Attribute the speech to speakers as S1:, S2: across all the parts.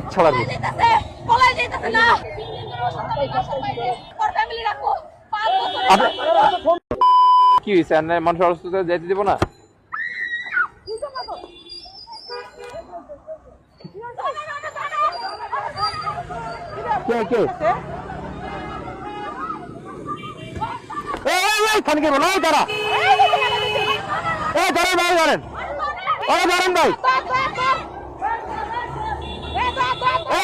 S1: এই ছড়া
S2: পলাই যাইতাছে পলাই যাইতাছে না ওর ফ্যামিলি রাখো পাঁচ বছরের
S1: আপনি- কি হয়েছে মানুষ অসুস্থ যেতে দিব না? কে কে? এই, এই, এই, খানকে বলো এই তারা এই ধরেন ভাই ধরেন ওই ধরেন ভাই।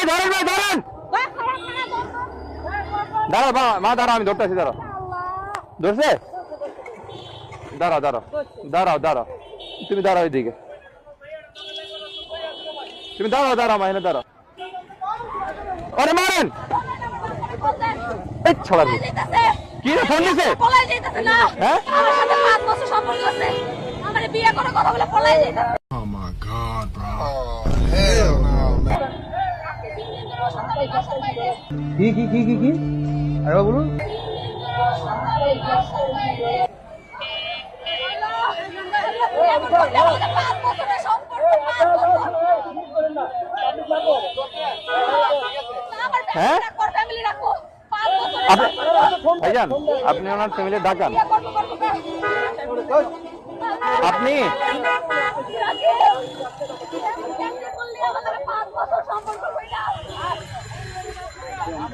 S1: ধরেন ভাই ধরেন। দাঁড়া মা মা দাঁড়া আমি ধরতেছি দাঁড়া ধরছে? দাঁড়াও দাঁড়াও দাঁড়াও দাঁড়াও। তুমি দাঁড়াও ওইদিকে তুমি দাঁড়াও দাঁড়াও মা এনে দাঁড়াও। ওরে মারেন! এই ছড়া কি রে ফোন দিছে?
S2: পলাই যাইতাছে না
S1: হ্যাঁ?
S2: আমার সাথে পাঁচ বছর সম্পর্ক আছে। আমার বিয়ে করে কথা বলে পলাই যাইতাছে
S3: Oh my god, bro.
S1: কি কি কি কি কি? আরে বলুন। হ্যাঁ? আপনি ওনার ফ্যামিলি ডাকান। আপনি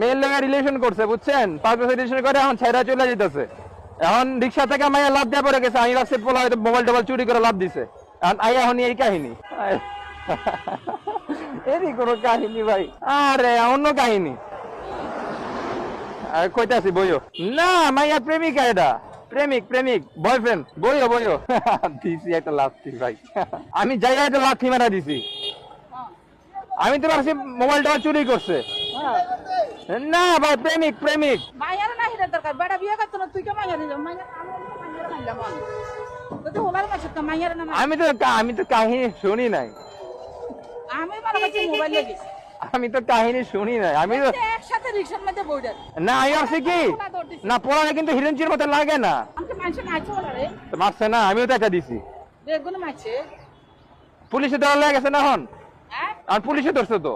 S1: মেয়ের রিলেশন করছে, বুঝছেন? পাঁচ বছর রিলেশন করে এখন ছেড়া চলে যেতেছে এখন রিক্সা থেকে মাইয়া লাভ দেওয়া পড়ে গেছে, আমি ভাবছি পোলা হয়তো মোবাইল টোবাইল চুরি করে লাভ দিছে। এখন আই এখন এই কাহিনী। এরই কোনো কাহিনী ভাই। আরে, অন্য কাহিনী। কইতাছি, বইও। না, মাইয়া প্রেমিকা এটা। প্রেমিক প্রেমিক। বয়ফ্রেন্ড বইও বইও। দিছি একটা লাথি ভাই। আমি যাই একটা লাথি মারা দিছি। আমি তো ভাবছি মোবাইলটা চুরি করছে। না ভাই প্রেমিক প্রেমিক।
S4: মাইয়ার না হিরের দরকার। বেটা বিয়ে করতো না তুই কে মাইয়া নিল? মাইয়া মাইয়ার খাইলাম আমি তো হোলার মাছ তো মাইয়ার না
S1: আমি তো আমি তো কাহিনী শুনি নাই।
S4: আমি মনে মোবাইল
S1: তো কাহিনী শুনি নাই। আমি তো
S4: একসাথে মধ্যে
S1: না আমি ভাবছি কি না পড়ালে কিন্তু হিরেঞ্চির মতো লাগে না।
S4: মারছে
S1: না আমিও দিছি। পুলিশে ধরা লেগে গেছে না হন
S4: হ্যাঁ?
S1: আর পুলিশে ধরছে তো?